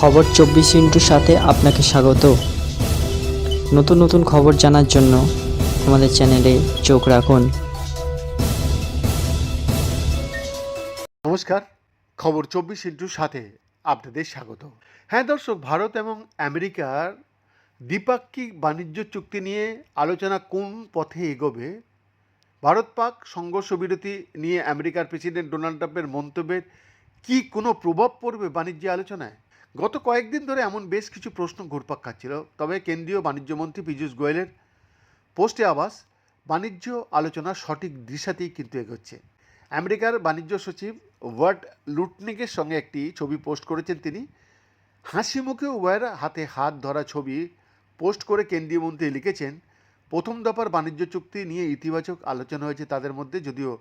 খবর চব্বিশ ইন্টুর সাথে আপনাকে স্বাগত। নতুন নতুন খবর জানার জন্য আমাদের চ্যানেলে চোখ রাখুন। নমস্কার, খবর চব্বিশ ইন্টুর সাথে আপনাদের স্বাগত। হ্যাঁ দর্শক, ভারত এবং আমেরিকার দ্বিপাক্ষিক বাণিজ্য চুক্তি নিয়ে আলোচনা কোন পথে এগোবে? ভারত পাক সংঘর্ষ বিরতি নিয়ে আমেরিকার প্রেসিডেন্ট ডোনাল্ড ট্রাম্পের মন্তব্যের কি কোনো প্রভাব পড়বে বাণিজ্য আলোচনায়? গত কয়েকদিন ধরে এমন বেশ কিছু প্রশ্ন ঘুরপাক খাচ্ছিল। তবে কেন্দ্রীয় বাণিজ্যমন্ত্রী পীযূষ গোয়েলের পোস্টে আবাস, বাণিজ্য আলোচনা সঠিক দিশাতেই কিন্তু এগোচ্ছে। আমেরিকার বাণিজ্য সচিব ওয়ার্ড লুটনিকের সঙ্গে একটি ছবি পোস্ট করেছেন তিনি। হাসি মুখে উভয়ের হাতে হাত ধরা ছবি পোস্ট করে কেন্দ্রীয় মন্ত্রী লিখেছেন, প্রথম দফার বাণিজ্য চুক্তি নিয়ে ইতিবাচক আলোচনা হয়েছে তাদের মধ্যে, যদিও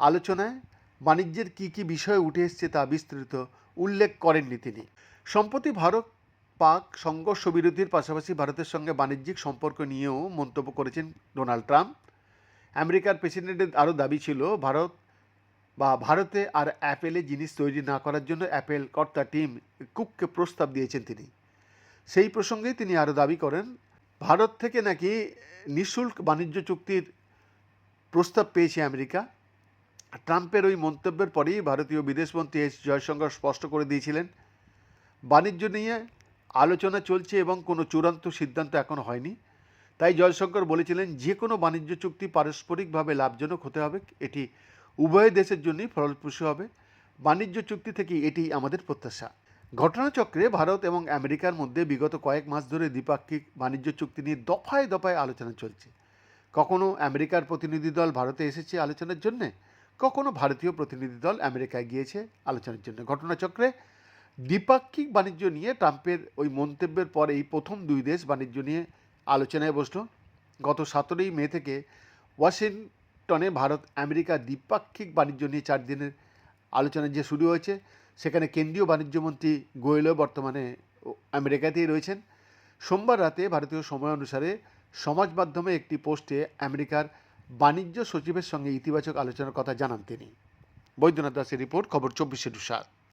আলোচনায় বাণিজ্যের কী কী বিষয় উঠে এসছে তা বিস্তৃত উল্লেখ করেননি তিনি। সম্প্রতি ভারত পাক সংঘর্ষ বিরোধীর পাশাপাশি ভারতের সঙ্গে বাণিজ্যিক সম্পর্ক নিয়েও মন্তব্য করেছেন ডোনাল্ড ট্রাম্প। আমেরিকার প্রেসিডেন্টের আরও দাবি ছিল, ভারত বা ভারতে আর অ্যাপেলে জিনিস তৈরি না করার জন্য অ্যাপেল কর্তা টিম কুককে প্রস্তাব দিয়েছেন তিনি। সেই প্রসঙ্গেই তিনি আরও দাবি করেন, ভারত থেকে নাকি নিঃশুল্ক বাণিজ্য চুক্তির প্রস্তাব পেয়েছে আমেরিকা। ট্রাম্পের ওই মন্তব্যের পরেই ভারতীয় বিদেশমন্ত্রী এস জয়শঙ্কর স্পষ্ট করে দিয়েছিলেন বাণিজ্য নিয়ে আলোচনা চলছে এবং কোনো চূড়ান্ত সিদ্ধান্ত এখনও হয়নি। তাই জয়শঙ্কর বলেছিলেন, যে কোনো বাণিজ্য চুক্তি পারস্পরিকভাবে লাভজনক হতে হবে, এটি উভয় দেশের জন্যই ফলপ্রসূ হবে। বাণিজ্য চুক্তি থেকে এটি আমাদের প্রত্যাশা। ঘটনাচক্রে ভারত এবং আমেরিকার মধ্যে বিগত কয়েক মাস ধরে দ্বিপাক্ষিক বাণিজ্য চুক্তি নিয়ে দফায় দফায় আলোচনা চলছে। কখনো আমেরিকার প্রতিনিধি দল ভারতে এসেছে আলোচনার জন্যে, কখনো ভারতীয় প্রতিনিধি দল আমেরিকায় গিয়েছে আলোচনার জন্য। ঘটনাচক্রে দ্বিপাক্ষিক বাণিজ্য নিয়ে ট্রাম্পের ওই মন্তব্যের পর এই প্রথম দুই দেশ বাণিজ্য নিয়ে আলোচনায় বসল। গত সতেরোই মে থেকে ওয়াশিংটনে ভারত আমেরিকা দ্বিপাক্ষিক বাণিজ্য নিয়ে চার দিনের আলোচনা যে শুরু হয়েছে, সেখানে কেন্দ্রীয় বাণিজ্যমন্ত্রী গোয়েলও বর্তমানে আমেরিকাতেই রয়েছেন। সোমবার রাতে ভারতীয় সময় অনুসারে সমাজ মাধ্যমে একটি পোস্টে আমেরিকার বাণিজ্য সচিবের সঙ্গে ইতিবাচক আলোচনার কথা জানান তিনি। বৈদ্যনাথ দাসের রিপোর্ট, খবর চব্বিশে সাত